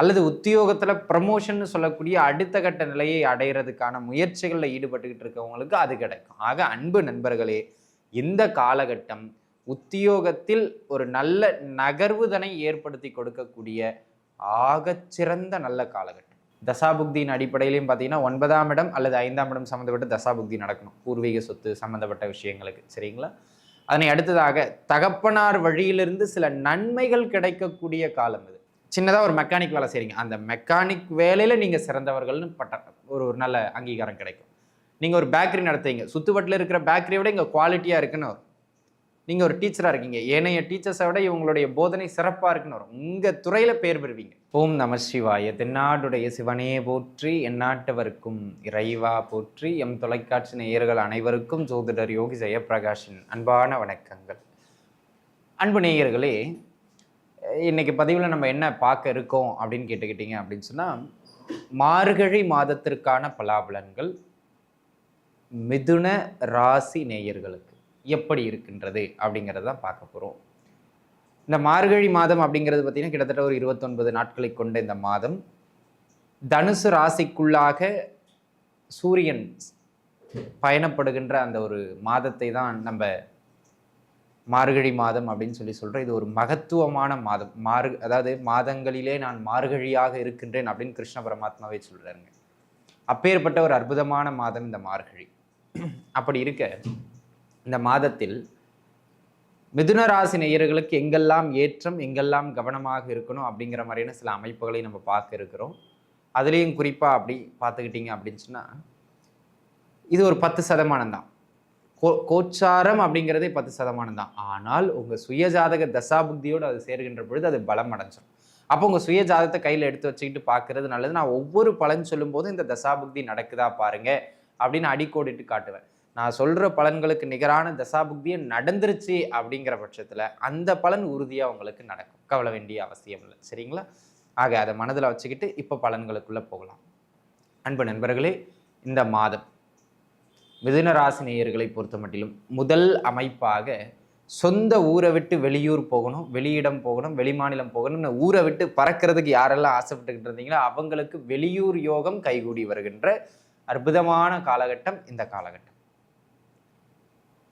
அல்லது உத்தியோகத்தில் ப்ரமோஷன் சொல்லக்கூடிய அடுத்த கட்ட நிலையை அடைகிறதுக்கான முயற்சிகளில் ஈடுபட்டுக்கிட்டு இருக்கவங்களுக்கு அது கிடைக்கும். ஆக அன்பு நண்பர்களே இந்த காலகட்டம் உத்தியோகத்தில் ஒரு நல்ல நகர்வுதனை ஏற்படுத்தி கொடுக்கக்கூடிய ஆகச்சிறந்த நல்ல காலகட்டம். தசாபுக்தியின் அடிப்படையிலையும் பார்த்தீங்கன்னா ஒன்பதாம் இடம் அல்லது ஐந்தாம் இடம் சம்மந்தப்பட்ட தசாபுக்தி நடக்கணும். பூர்வீக சொத்து சம்மந்தப்பட்ட விஷயங்களுக்கு. சரிங்களா? அதனை அடுத்ததாக தகப்பனார் வழியிலிருந்து சில நன்மைகள் கிடைக்கக்கூடிய காலம் இது. சின்னதாக ஒரு மெக்கானிக் வேலை செய்கிறீங்க அந்த மெக்கானிக் வேலையில் நீங்கள் சிறந்தவர்கள்னு பட்ட ஒரு ஒரு நல்ல அங்கீகாரம் கிடைக்கும். நீங்கள் ஒரு பேக்கரி நடத்துறீங்க. சுத்துவட்டில் இருக்கிற பேக்கரியை விட இங்கே குவாலிட்டியாக இருக்குன்னு வரும். நீங்கள் ஒரு டீச்சராக இருக்கீங்க. ஏனைய டீச்சர்ஸை விட இவங்களுடைய போதனை சிறப்பாக இருக்குன்னு வரும். உங்கள் துறையில் பேர் பெறுவீங்க. ஓம் நம சிவாய. தென்னாடுடைய சிவனே போற்றி எந்நாட்டவருக்கும் இறைவா போற்றி எம் தொலைக்காட்சி நேயர்கள் அனைவருக்கும் ஜோதிடர் யோகி ஜெயப்பிரகாஷின் அன்பான வணக்கங்கள். அன்பு நேயர்களே இன்றைக்கி பதிவில் நம்ம என்ன பார்க்க இருக்கோம் அப்படின்னு கேட்டுக்கிட்டீங்க அப்படின்னு சொன்னால் மார்கழி மாதத்திற்கான பலாபலன்கள் மிதுன ராசி நேயர்களுக்கு எப்படி இருக்கின்றது அப்படிங்கிறத தான் பார்க்க போகிறோம் இந்த மார்கழி மாதம் அப்படிங்கிறது பார்த்தீங்கன்னா கிட்டத்தட்ட ஒரு இருபத்தொன்பது நாட்களை கொண்ட இந்த மாதம். தனுசு ராசிக்குள்ளாக சூரியன் பயணப்படுகின்ற அந்த ஒரு மாதத்தை தான் நம்ம மார்கழி மாதம் அப்படின்னு சொல்லி சொல்கிறேன் இது ஒரு மகத்துவமான மாதம். மார் அதாவது மாதங்களிலே நான் மார்கழியாக இருக்கின்றேன் அப்படின்னு கிருஷ்ண பரமாத்மாவே சொல்கிறாருங்க அப்பேற்பட்ட ஒரு அற்புதமான மாதம் இந்த மார்கழி. அப்படி இருக்க இந்த மாதத்தில் மிதுன ராசி நேயர்களுக்கு எங்கெல்லாம் ஏற்றம் எங்கெல்லாம் கவனமாக இருக்கணும் அப்படிங்கிற மாதிரியான சில அமைப்புகளை நம்ம பார்க்க இருக்கிறோம். அதுலேயும் குறிப்பாக அப்படி பார்த்துக்கிட்டிங்க அப்படின்னு சொன்னால் இது ஒரு பத்து சதமானம் தான். கோ கோச்சாரம் அப்படிங்கிறதே பத்து சதமானம் தான். ஆனால் உங்கள் சுயஜாதக தசாபுக்தியோடு அது சேர்கின்ற பொழுது அது பலம் அடைஞ்சிடும் அப்போ உங்கள் சுயஜாதத்தை கையில் எடுத்து வச்சுக்கிட்டு பார்க்கறது நல்லது. நான் ஒவ்வொரு பலன் சொல்லும்போது இந்த தசாபுக்தி நடக்குதா பாருங்க அப்படின்னு அடிக்கோடிட்டு காட்டுவேன். நான் சொல்கிற பலன்களுக்கு நிகரான தசாபுக்தியை நடந்துருச்சு அப்படிங்கிற பட்சத்தில் அந்த பலன் உறுதியாக உங்களுக்கு நடக்கும். கவலை வேண்டிய அவசியம் இல்லை. சரிங்களா? ஆக அதை மனதில் வச்சுக்கிட்டு இப்போ பலன்களுக்குள்ளே போகலாம். அன்பு நண்பர்களே இந்த மாதம் மிதுனராசினியர்களை நேயர்களை பொறுத்த மட்டிலும் முதல் அமைப்பாக சொந்த ஊரை விட்டு வெளியூர் போகணும் வெளியிடம் போகணும் வெளிமாநிலம் போகணும்னு ஊரை விட்டு பறக்கிறதுக்கு யாரெல்லாம் ஆசைப்பட்டுக்கிட்டு இருந்தீங்களோ அவங்களுக்கு வெளியூர் யோகம் கைகூடி வருகின்ற அற்புதமான காலகட்டம் இந்த காலகட்டம்.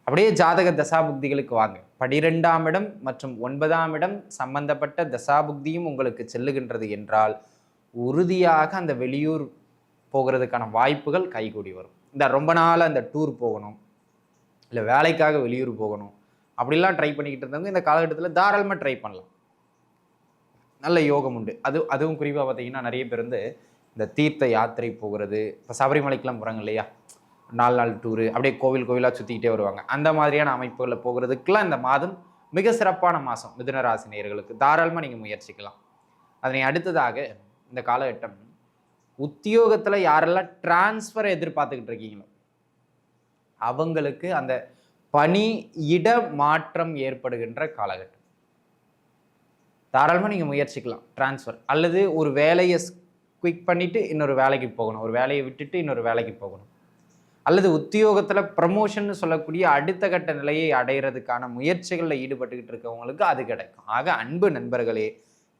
அப்படியே ஜாதக தசாபுக்திகளுக்கு வாங்க. பனிரெண்டாம் இடம் மற்றும் ஒன்பதாம் இடம் சம்பந்தப்பட்ட தசாபுக்தியும் உங்களுக்கு செல்லுகின்றது என்றால் உறுதியாக அந்த வெளியூர் போகிறதுக்கான வாய்ப்புகள் கைகூடி வரும். இந்த ரொம்ப நாள் அந்த டூர் போகணும். இல்லை வேலைக்காக வெளியூர் போகணும். அப்படிலாம் ட்ரை பண்ணிக்கிட்டு இருந்தவங்க இந்த காலகட்டத்தில் தாராளமாக ட்ரை பண்ணலாம். நல்ல யோகம் உண்டு. அது அதுவும் குறிப்பாக பார்த்தீங்கன்னா நிறைய பேர் வந்து இந்த தீர்த்த யாத்திரை போகிறது இப்போ சபரிமலைக்கெலாம் போகிறாங்க இல்லையா? நாலு நாள் டூரு அப்படியே கோவில் கோவிலாக சுற்றிக்கிட்டே வருவாங்க. அந்த மாதிரியான அமைப்புகளில் போகிறதுக்கெலாம் இந்த மாதம் மிக சிறப்பான மாதம் மிதுன ராசி தாராளமாக நீங்கள் முயற்சிக்கலாம். அதனை அடுத்ததாக இந்த காலகட்டம் உத்தியோகத்தில் யாரெல்லாம் டிரான்ஸ்ஃபரை எதிர்பார்த்துக்கிட்டு இருக்கீங்களோ அவங்களுக்கு அந்த பணி இட மாற்றம் ஏற்படுகின்ற காலகட்டம். தாராளமாக நீங்கள் முயற்சிக்கலாம் டிரான்ஸ்ஃபர் அல்லது ஒரு வேலையை குயிக் பண்ணிவிட்டு இன்னொரு வேலைக்கு போகணும். ஒரு வேலையை விட்டுட்டு இன்னொரு வேலைக்கு போகணும். அல்லது உத்தியோகத்தில் ப்ரமோஷன் சொல்லக்கூடிய அடுத்த கட்ட நிலையை அடைகிறதுக்கான முயற்சிகளில் ஈடுபட்டுக்கிட்டு இருக்கவங்களுக்கு அது கிடைக்கும். ஆக அன்பு நண்பர்களே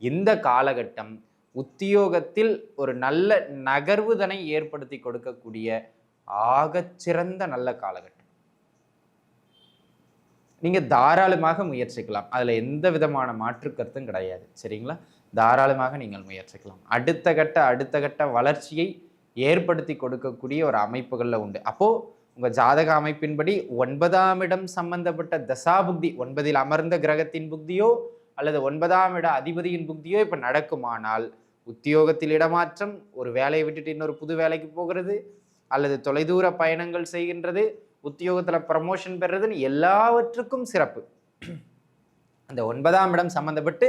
இந்த காலகட்டம் உத்தியோகத்தில் ஒரு நல்ல நகர்வுதனை ஏற்படுத்தி கொடுக்கக்கூடிய ஆகச்சிறந்த நல்ல காலகட்டம். நீங்கள் தாராளமாக முயற்சிக்கலாம். அதில் எந்த விதமான மாற்று கருத்தும் கிடையாது. சரிங்களா? தாராளமாக நீங்கள் முயற்சிக்கலாம். அடுத்த கட்ட அடுத்த கட்ட வளர்ச்சியை ஏற்படுத்தி கொடுக்கக்கூடிய ஒரு அமைப்புகளில் உண்டு. அப்போது உங்கள் ஜாதக அமைப்பின்படி ஒன்பதாம் இடம் சம்பந்தப்பட்ட தசாபுக்தி ஒன்பதில் அமர்ந்த கிரகத்தின் புக்தியோ அல்லது ஒன்பதாம் இட அதிபதியின் புக்தியோ இப்போ நடக்குமானால் உத்தியோகத்தில் இடமாற்றம் ஒரு வேலையை விட்டுட்டு இன்னொரு புது வேலைக்கு போகிறது அல்லது தொலைதூர பயணங்கள் செய்கின்றது உத்தியோகத்தில் ப்ரமோஷன் பெறுறதுன்னு எல்லாவற்றுக்கும் சிறப்பு. அந்த ஒன்பதாம் இடம் சம்மந்தப்பட்டு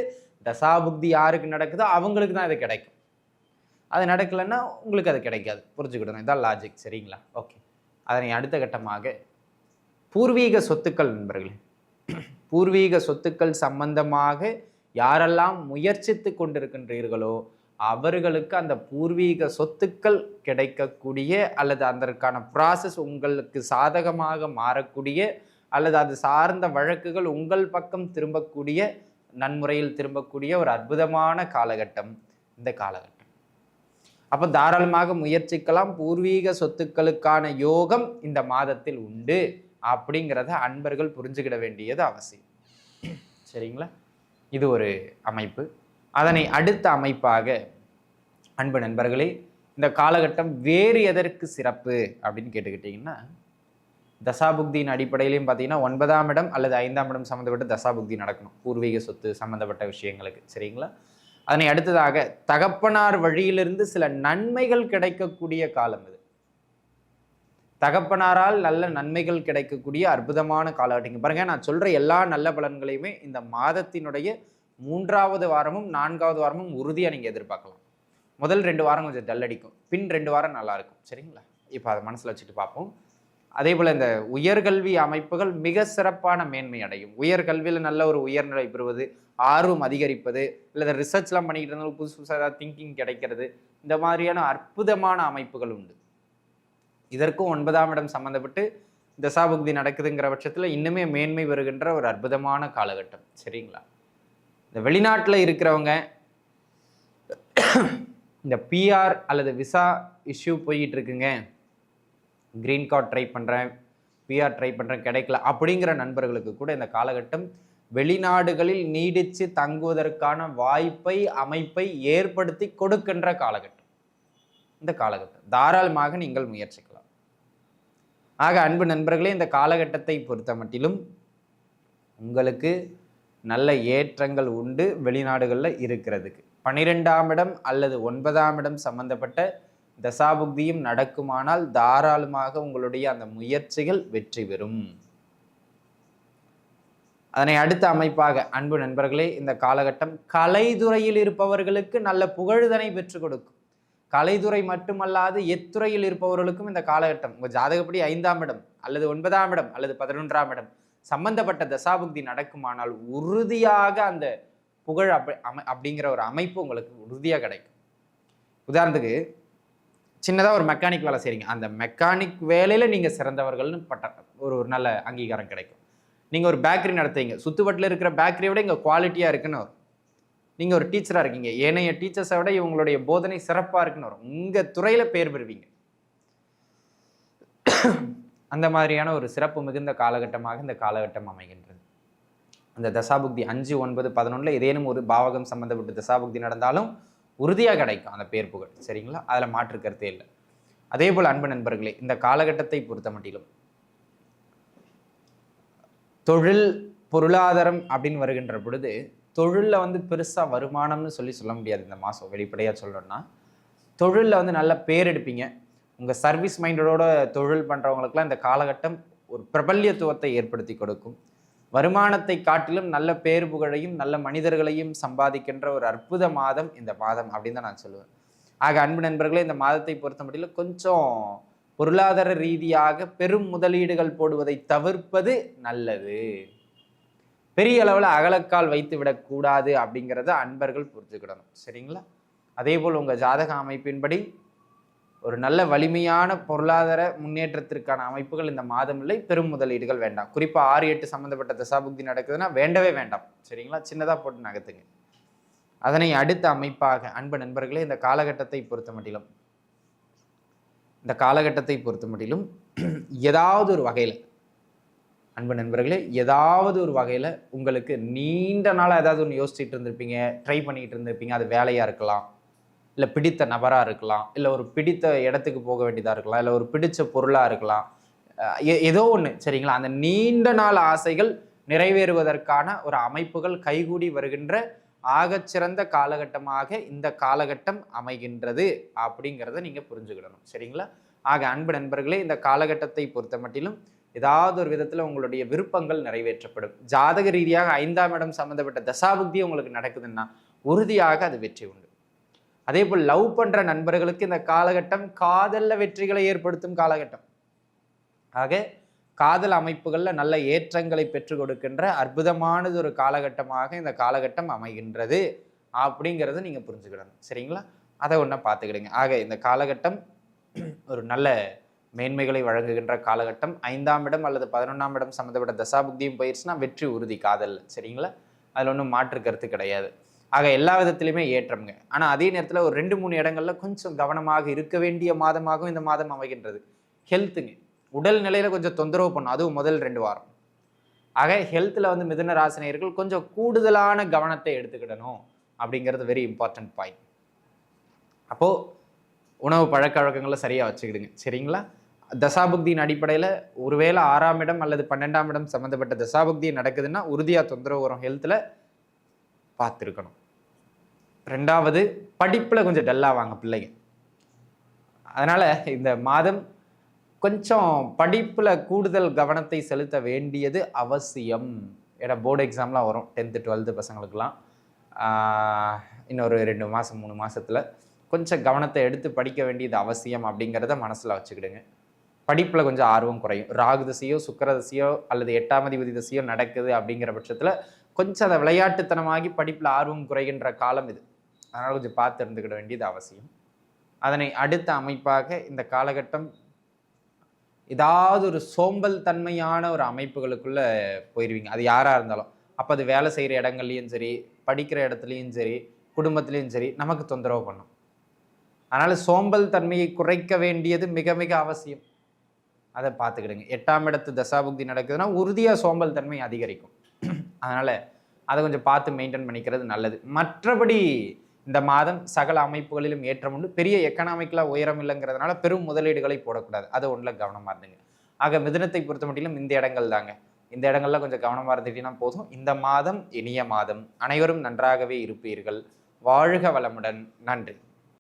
தசாபுக்தி யாருக்கு நடக்குதோ அவங்களுக்கு தான் இது கிடைக்கும். அது நடக்கலைன்னா உங்களுக்கு அது கிடைக்காது. புரிஞ்சுக்கிடணும். இதான் லாஜிக் சரிங்களா? ஓகே அதனை அடுத்த கட்டமாக பூர்வீக சொத்துக்கள் நண்பர்களே பூர்வீக சொத்துக்கள் சம்பந்தமாக யாரெல்லாம் முயற்சித்து கொண்டிருக்கின்றீர்களோ அவர்களுக்கு அந்த பூர்வீக சொத்துக்கள் கிடைக்கக்கூடிய அல்லது அதற்கான ப்ராசஸ் உங்களுக்கு சாதகமாக மாறக்கூடிய அல்லது அது சார்ந்த வழக்குகள் உங்கள் பக்கம் திரும்பக்கூடிய நன்முறையில் திரும்பக்கூடிய ஒரு அற்புதமான காலகட்டம் இந்த காலகட்டம். அப்போ தாராளமாக முயற்சிக்கலாம். பூர்வீக சொத்துக்களுக்கான யோகம் இந்த மாதத்தில் உண்டு. அப்படிங்கிறத அன்பர்கள் புரிஞ்சுக்கிட வேண்டியது அவசியம். சரிங்களா? இது ஒரு அமைப்பு. அதனை அடுத்த அமைப்பாக அன்பு நண்பர்களே இந்த காலகட்டம் வேறு எதற்கு சிறப்பு அப்படின்னு கேட்டுக்கிட்டிங்கன்னா தசாபுக்தியின் அடிப்படையிலையும் பார்த்தீங்கன்னா ஒன்பதாம் இடம் அல்லது ஐந்தாம் இடம் சம்மந்தப்பட்ட தசாபுக்தி நடக்கணும். பூர்வீக சொத்து சம்மந்தப்பட்ட விஷயங்களுக்கு. சரிங்களா? அதனை அடுத்ததாக தகப்பனார் வழியிலிருந்து சில நன்மைகள் கிடைக்கக்கூடிய காலம் இது. தகப்பனாரால் நல்ல நன்மைகள் கிடைக்கக்கூடிய அற்புதமான காலகட்டம் பாருங்க நான் சொல்கிற எல்லா நல்ல பலன்களையுமே இந்த மாதத்தினுடைய மூன்றாவது வாரமும் நான்காவது வாரமும் உறுதியாக நீங்கள் எதிர்பார்க்கலாம். முதல் ரெண்டு வாரம் கொஞ்சம் டல் அடிக்கும். பின் ரெண்டு வாரம் நல்லாயிருக்கும் சரிங்களா? இப்போ அதை மனசில் வச்சுட்டு பார்ப்போம். அதே போல் இந்த உயர்கல்வி அமைப்புகள் மிக சிறப்பான மேன்மை அடையும். உயர்கல்வியில் நல்ல ஒரு உயர்நிலை பெறுவது ஆர்வம் அதிகரிப்பது இல்லை ரிசர்ச்லாம் பண்ணிக்கிட்டு இருந்தாலும் புதுசு புதுசாக ஏதாவது திங்கிங் கிடைக்கிறது இந்த மாதிரியான அற்புதமான அமைப்புகள் உண்டு. இதற்கும் ஒன்பதாம் இடம் சம்மந்தப்பட்டு தசாபுக்தி நடக்குதுங்கிற பட்சத்தில் இன்னுமே மேன்மை வருகின்ற ஒரு அற்புதமான காலகட்டம். சரிங்களா? இந்த வெளிநாட்டில் இருக்கிறவங்க இந்த பிஆர் அல்லது விசா இஷ்யூ போயிட்டு இருக்குங்க. க்ரீன் கார்டு ட்ரை பண்ணுறேன் பிஆர் ட்ரை பண்ணுறேன் கிடைக்கல அப்படிங்கிற நண்பர்களுக்கு கூட இந்த காலகட்டம் வெளிநாடுகளில் நீடித்து தங்குவதற்கான வாய்ப்பை அமைப்பை ஏற்படுத்தி கொடுக்கின்ற காலகட்டம். இந்த காலகட்டம். தாராளமாக நீங்கள் முயற்சிக்கலாம். ஆக அன்பு நண்பர்களே இந்த காலகட்டத்தை பொறுத்த மட்டிலும் உங்களுக்கு நல்ல ஏற்றங்கள் உண்டு வெளிநாடுகளில் இருக்கிறதுக்கு. பன்னிரெண்டாம் இடம் அல்லது ஒன்பதாம் இடம் சம்பந்தப்பட்ட தசாபுக்தியும் நடக்குமானால் தாராளமாக உங்களுடைய அந்த முயற்சிகள் வெற்றி பெறும். அதனை அடுத்த அமைப்பாக அன்பு நண்பர்களே இந்த காலகட்டம் கலைத்துறையில் இருப்பவர்களுக்கு நல்ல புகழுதனை பெற்றுக் கொடுக்கும். கலைத்துறை மட்டுமல்லாது எத்துறையில் இருப்பவர்களுக்கும் இந்த காலகட்டம் உங்கள் ஜாதகப்படி ஐந்தாம் இடம் அல்லது ஒன்பதாம் இடம் அல்லது பதினொன்றாம் இடம் சம்பந்தப்பட்ட தசாபுக்தி நடக்குமானால் உறுதியாக அந்த புகழ் அப்படி அமை அப்படிங்கிற ஒரு அமைப்பு உங்களுக்கு உறுதியாக கிடைக்கும். உதாரணத்துக்கு சின்னதாக ஒரு மெக்கானிக் வேலை செய்கிறீங்க அந்த மெக்கானிக் வேலையில் நீங்கள் சிறந்தவர்கள்னு பட்ட ஒரு ஒரு நல்ல அங்கீகாரம் கிடைக்கும். நீங்கள் ஒரு பேக்கரி நடத்துறீங்க. சுத்துவட்டில் இருக்கிற பேக்கரியை விட இங்கே குவாலிட்டியாக இருக்குன்னு நீங்கள் ஒரு டீச்சராக இருக்கீங்க. ஏனைய டீச்சர்ஸை விட இவங்களுடைய போதனை சிறப்பாக இருக்குன்னு வரும். உங்கள் துறையில் பேர் பெறுவீங்க. அந்த மாதிரியான ஒரு சிறப்பு மிகுந்த காலகட்டமாக இந்த காலகட்டம் அமைகின்றது. அந்த தசாபுக்தி அஞ்சு ஒன்பது பதினொன்றில் ஏதேனும் ஒரு பாவகம் சம்மந்தப்பட்ட தசாபுக்தி நடந்தாலும் உறுதியாக கிடைக்கும் அந்த பேர் புகழ். சரிங்களா? அதில் மாற்று கருத்தே இல்லை. அதே போல் அன்பு நண்பர்களே இந்த காலகட்டத்தை பொறுத்த மட்டிலும் தொழில் பொருளாதாரம் அப்படின்னு வருகின்ற பொழுது தொழிலில் வந்து பெருசாக வருமானம்னு சொல்லி சொல்ல முடியாது இந்த மாதம் வெளிப்படையாக சொல்லணும்னா. தொழிலில் வந்து நல்ல பேர் எடுப்பீங்க. உங்கள் சர்வீஸ் மைண்டடோட தொழில் பண்ணுறவங்களுக்குலாம் இந்த காலகட்டம் ஒரு பிரபல்யத்துவத்தை ஏற்படுத்தி கொடுக்கும். வருமானத்தை காட்டிலும் நல்ல பேர் புகழையும் நல்ல மனிதர்களையும் சம்பாதிக்கின்ற ஒரு அற்புத மாதம் இந்த மாதம் அப்படின்னு தான் நான் சொல்லுவேன். ஆக அன்பு நண்பர்களே இந்த மாதத்தை பொறுத்த முடியல கொஞ்சம் பொருளாதார ரீதியாக பெரும் முதலீடுகள் போடுவதை தவிர்ப்பது நல்லது. பெரிய அளவில் அகலக்கால் வைத்து விடக்கூடாது அப்படிங்கிறத அன்பர்கள் புரிஞ்சுக்கிடணும். சரிங்களா? அதே போல் உங்கள் ஜாதக அமைப்பின்படி ஒரு நல்ல வலிமையான பொருளாதார முன்னேற்றத்திற்கான அமைப்புகள் இந்த மாதம் இல்லை பெரும் முதலீடுகள் வேண்டாம். குறிப்பாக ஆறு எட்டு சம்மந்தப்பட்ட தசாபுக்தி நடக்குதுன்னா வேண்டவே வேண்டாம். சரிங்களா? சின்னதாக போட்டு நகர்த்துங்க. அதனை அடுத்த அமைப்பாக அன்பு நண்பர்களே இந்த காலகட்டத்தை பொறுத்த மட்டிலும் இந்த காலகட்டத்தை பொறுத்த மட்டிலும் ஏதாவது ஒரு வகையில் அன்பு நண்பர்களே ஏதாவது ஒரு வகையில் உங்களுக்கு நீண்ட நாளாக ஏதாவது ஒன்று யோசிச்சுட்டு இருந்திருப்பீங்க ட்ரை பண்ணிக்கிட்டு இருந்திருப்பீங்க அது வேலையாக இருக்கலாம் இல்லை பிடித்த நபராக இருக்கலாம் இல்லை ஒரு பிடித்த இடத்துக்கு போக வேண்டியதாக இருக்கலாம் இல்லை ஒரு பிடித்த பொருளாக இருக்கலாம் ஏதோ ஒன்று சரிங்களா? அந்த நீண்ட நாள் ஆசைகள் நிறைவேறுவதற்கான ஒரு அமைப்புகள் கைகூடி வருகின்ற ஆகச்சிறந்த காலகட்டமாக இந்த காலகட்டம் அமைகின்றது அப்படிங்கிறத நீங்கள் புரிஞ்சுக்கிடணும் சரிங்களா? ஆக அன்பு நண்பர்களே இந்த காலகட்டத்தை பொறுத்த மட்டிலும் ஏதாவது ஒரு விதத்தில் உங்களுடைய விருப்பங்கள் நிறைவேற்றப்படும். ஜாதக ரீதியாக ஐந்தாம் இடம் சம்மந்தப்பட்ட தசாபுக்தி உங்களுக்கு நடக்குதுன்னா உறுதியாக அது வெற்றி உண்டு. அதே போல் லவ் பண்ணுற நண்பர்களுக்கு இந்த காலகட்டம் காதலில் வெற்றிகளை ஏற்படுத்தும் காலகட்டம். ஆக காதல் அமைப்புகளில் நல்ல ஏற்றங்களை பெற்றுக் கொடுக்கின்ற அற்புதமானது ஒரு காலகட்டமாக இந்த காலகட்டம் அமைகின்றது அப்படிங்கிறத நீங்கள் புரிஞ்சுக்கிடணும். சரிங்களா? அதை ஒன்றா பார்த்துக்கிடுங்க. ஆக இந்த காலகட்டம் ஒரு நல்ல மேன்மைகளை வழங்குகின்ற காலகட்டம். ஐந்தாம் இடம் அல்லது பதினொன்றாம் இடம் சம்மந்தப்பட்ட தசாபுக்தியும் போயிடுச்சுன்னா வெற்றி உறுதி காதல். சரிங்களா? அதில் ஒன்றும் மாற்று கருத்து கிடையாது. ஆக எல்லா விதத்திலுமே ஏற்றம்ங்க. ஆனால் அதே நேரத்தில் ஒரு ரெண்டு மூணு இடங்களில் கொஞ்சம் கவனமாக இருக்க வேண்டிய மாதமாகவும் இந்த மாதம் அமைகின்றது. ஹெல்த்துங்க. உடல் நிலையில் கொஞ்சம் தொந்தரவு பண்ணும். அதுவும் முதல் ரெண்டு வாரம். ஆக ஹெல்த்தில் வந்து மிதுன ராசினியர்கள் கொஞ்சம் கூடுதலான கவனத்தை எடுத்துக்கிடணும் அப்படிங்கிறது வெரி இம்பார்ட்டன்ட் பாயிண்ட் அப்போது உணவு பழக்க வழக்கங்களை சரியாக வச்சுக்கிடுங்க. சரிங்களா? தசாபுக்தியின் அடிப்படையில் ஒருவேளை ஆறாம் இடம் அல்லது பன்னெண்டாம் இடம் சம்மந்தப்பட்ட தசாபுக்தி நடக்குதுன்னா உறுதியாக தொந்தரவு வரும் ஹெல்த்தில் பார்த்துருக்கணும். ரெண்டாவது படிப்பில் கொஞ்சம் டல்லாவாங்க பிள்ளைங்க. அதனால் இந்த மாதம் கொஞ்சம் படிப்பில் கூடுதல் கவனத்தை செலுத்த வேண்டியது அவசியம். ஏன்னா போர்டு எக்ஸாம்லாம் வரும். டென்த்து டுவெல்த்து பசங்களுக்கெல்லாம். இன்னொரு ரெண்டு மாதம் மூணு மாதத்தில் கொஞ்சம் கவனத்தை எடுத்து படிக்க வேண்டியது அவசியம் அப்படிங்கிறத மனசில் வச்சுக்கிடுங்க. படிப்பில் கொஞ்சம் ஆர்வம் குறையும். ராகு திசையோ சுக்கிர திசையோ அல்லது எட்டாம் அதிபதி திசையோ நடக்குது அப்படிங்கிற பட்சத்தில் கொஞ்சம் அதை விளையாட்டுத்தனமாகி படிப்பில் ஆர்வம் குறைகின்ற காலம் இது. அதனால் கொஞ்சம் பார்த்து இருந்துக்கிட வேண்டியது அவசியம். அதனை அடுத்த அமைப்பாக இந்த காலகட்டம் ஏதாவது ஒரு சோம்பல் தன்மையான ஒரு அமைப்புகளுக்குள்ளே போயிடுவீங்க அது யாராக இருந்தாலும். அப்போ அது வேலை செய்கிற இடங்கள்லையும் சரி படிக்கிற இடத்துலையும் சரி குடும்பத்துலேயும் சரி நமக்கு தொந்தரவு பண்ணும். அதனால் சோம்பல் தன்மையை குறைக்க வேண்டியது மிக மிக அவசியம். அதை பார்த்துக்கிடுங்க. எட்டாம் இடத்து தசாபுக்தி நடக்குதுன்னா உறுதியாக சோம்பல் தன்மை அதிகரிக்கும். அதனால் அதை கொஞ்சம் பார்த்து மெயின்டைன் பண்ணிக்கிறது நல்லது. மற்றபடி இந்த மாதம் சகல அமைப்புகளிலும் ஏற்றம் உண்டு. பெரிய எக்கனாமிக்கலாக உயரம் இல்லைங்கிறதுனால பெரும் முதலீடுகளை போடக்கூடாது. அது ஒன்றில் கவனமாக இருந்துங்க. ஆக மிதனத்தை பொறுத்த மட்டிலும் இந்த இடங்கள் தாங்க. இந்த இடங்கள்ல கொஞ்சம் கவனமாக இருந்துட்டீங்கன்னா போதும். இந்த மாதம் இனிய மாதம். அனைவரும் நன்றாகவே இருப்பீர்கள். வாழ்க வளமுடன். நன்றி.